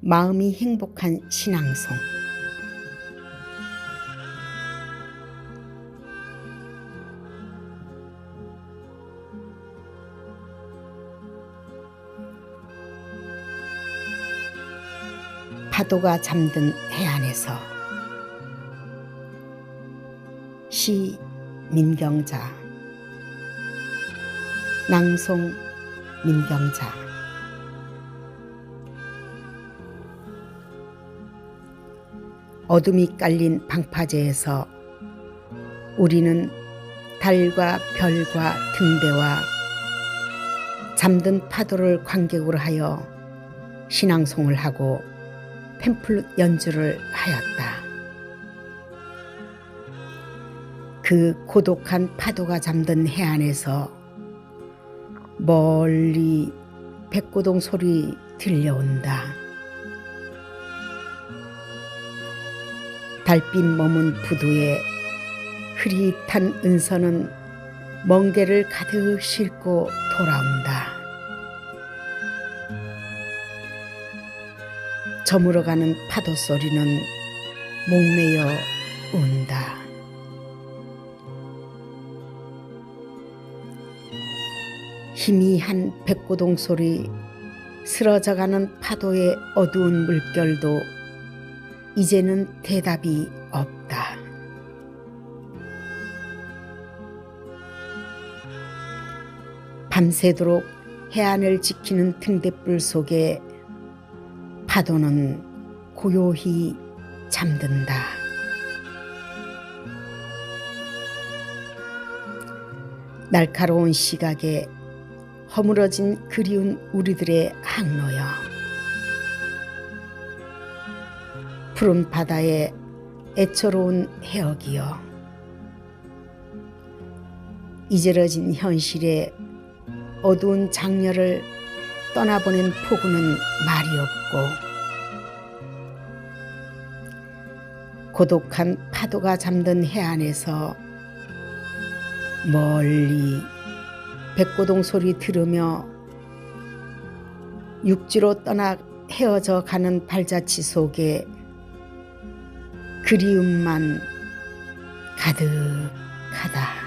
마음이 행복한 신앙송 파도가 잠든 해안에서 시 민경자 낭송 민경자 어둠이 깔린 방파제에서 우리는 달과 별과 등대와 잠든 파도를 관객으로 하여 신앙송을 하고 팸플릿 연주를 하였다. 그 고독한 파도가 잠든 해안에서 멀리 백고동 소리 들려온다. 달빛 머문 부두에 흐릿한 은선은 멍게를 가득 싣고 돌아온다. 저물어가는 파도 소리는 목매여 운다. 희미한 백고동 소리, 쓰러져가는 파도의 어두운 물결도 이제는 대답이 없다. 밤새도록 해안을 지키는 등대불 속에 파도는 고요히 잠든다. 날카로운 시각에 허물어진 그리운 우리들의 항로여. 푸른 바다에 애처로운 해역이여. 이제러진 현실에 어두운 장렬을 떠나보낸 폭우는 말이 없고 고독한 파도가 잠든 해안에서 멀리 백고동 소리 들으며 육지로 떠나 헤어져 가는 발자취 속에 그리움만 가득하다.